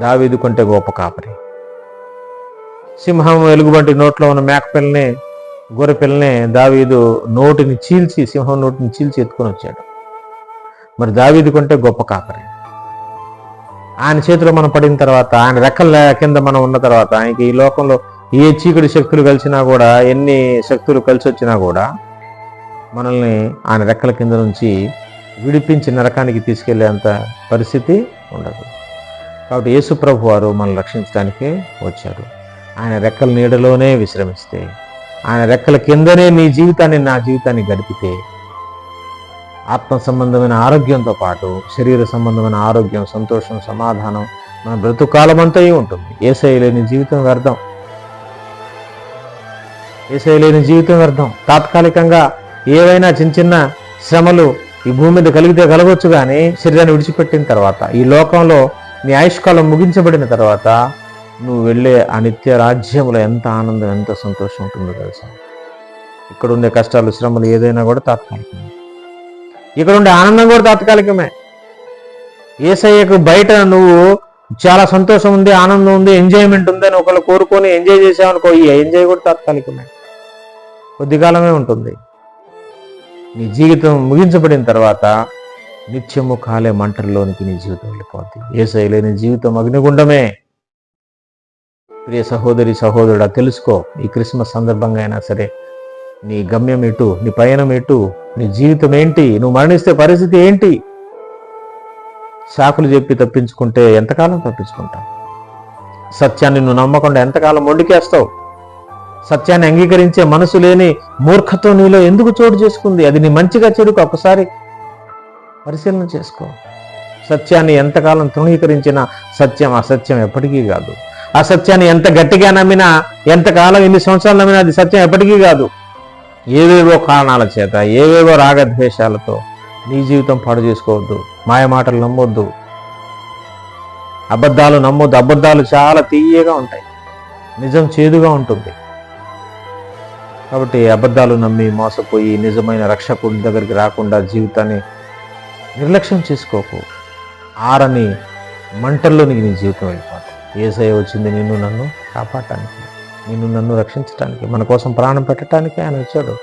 దావీదు కొంటే గొప్ప కాపరి. సింహం ఎలుగుబంటి నోట్లో ఉన్న మేకపిల్లని గొర్రెపిల్లని దావీదు నోటిని చీల్చి సింహం నోటిని చీల్చి ఎత్తుకొని వచ్చాడు. మరి దావీదు కంటే గొప్ప కాపరి. ఆయన చేతిలో మనం పడిన తర్వాత ఆయన రెక్కల కింద మనం ఉన్న తర్వాత ఆయనకి ఈ లోకంలో ఏ చీకటి శక్తులు కలిసినా కూడా ఎన్ని శక్తులు కలిసి వచ్చినా కూడా మనల్ని ఆయన రెక్కల కింద నుంచి విడిపించి నరకానికి తీసుకెళ్ళేంత పరిస్థితి ఉండదు. కాబట్టి యేసుప్రభు వారు మనల్ని రక్షించడానికే వచ్చారు. ఆయన రెక్కల నీడలోనే విశ్రమిస్తే ఆయన రెక్కల కిందనే నీ జీవితాన్ని నా జీవితాన్ని గడిపితే ఆత్మ సంబంధమైన ఆరోగ్యంతో పాటు శరీర సంబంధమైన ఆరోగ్యం సంతోషం సమాధానం మన బ్రతుకాలమంతా ఉంటుంది. ఏసై లేని జీవితం వ్యర్థం. ఏసై లేని జీవితం వ్యర్థం. తాత్కాలికంగా ఏవైనా చిన్న చిన్న శ్రమలు ఈ భూమి మీద కలిగితే కలగొచ్చు కానీ శరీరాన్ని విడిచిపెట్టిన తర్వాత ఈ లోకంలో నీ ఆయుష్కాలం ముగించబడిన తర్వాత నువ్వు వెళ్ళే ఆ నిత్య రాజ్యంలో ఎంత ఆనందం ఎంత సంతోషం ఉంటుందో తెలుసా? ఇక్కడ ఉండే కష్టాలు శ్రమలు ఏదైనా కూడా తాత్కాలికమే. ఇక్కడ ఉండే ఆనందం కూడా తాత్కాలికమే. ఏసయ్యకు బయట నువ్వు చాలా సంతోషం ఉంది ఆనందం ఉంది ఎంజాయ్మెంట్ ఉంది అని ఒకళ్ళు కోరుకొని ఎంజాయ్ చేసావనుకో ఈ ఎంజాయ్ కూడా తాత్కాలికమే. కొద్ది కాలమే ఉంటుంది. నీ జీవితం ముగించబడిన తర్వాత నిత్యము కాలే మంటల్లోనికి నీ జీవితం వెళ్ళిపోద్ది. ఏసై లేని జీవితం అగ్నిగుండమే. ప్రియ సహోదరి సహోదరుడా తెలుసుకో ఈ క్రిస్మస్ సందర్భంగా అయినా సరే నీ గమ్యం ఎటు నీ పయనం ఎటు నీ జీవితం ఏంటి నువ్వు మరణిస్తే పరిస్థితి ఏంటి? సాకులు చెప్పి తప్పించుకుంటే ఎంతకాలం తప్పించుకుంటావు? సత్యాన్ని నువ్వు నమ్మకుండా ఎంతకాలం మొండికేస్తావు? సత్యాన్ని అంగీకరించే మనసు లేని మూర్ఖత్వం నీలో ఎందుకు చోటు చేసుకుంది? అది నీ మంచిగా చెడుకు ఒకసారి పరిశీలన చేసుకో. సత్యాన్ని ఎంతకాలం తృణీకరించినా సత్యం అసత్యం ఎప్పటికీ కాదు. అసత్యాన్ని ఎంత గట్టిగా నమ్మినా ఎంతకాలం ఎన్ని సంవత్సరాలు నమ్మినా అది సత్యం ఎప్పటికీ కాదు. ఏవేవో కారణాల చేత ఏవేవో రాగద్వేషాలతో నీ జీవితం పాడు చేసుకోవద్దు మాయమాటలు నమ్మొద్దు. అబద్ధాలు నమ్మొద్దు. అబద్ధాలు చాలా తీయగా ఉంటాయి. నిజం చేదుగా ఉంటుంది. కాబట్టి అబద్ధాలు నమ్మి మోసపోయి నిజమైన రక్షకుడి దగ్గరికి రాకుండా జీవితాన్ని నిర్లక్ష్యం చేసుకోకు. ఆరని మంటల్లోనికి నీ జీవితం వెళ్ళిపోతుంది. ఏసఐ వచ్చింది నిన్ను నన్ను కాపాడటానికి నిన్ను నన్ను రక్షించటానికి మన కోసం ప్రాణం పెట్టడానికి ఆయన వచ్చాడు.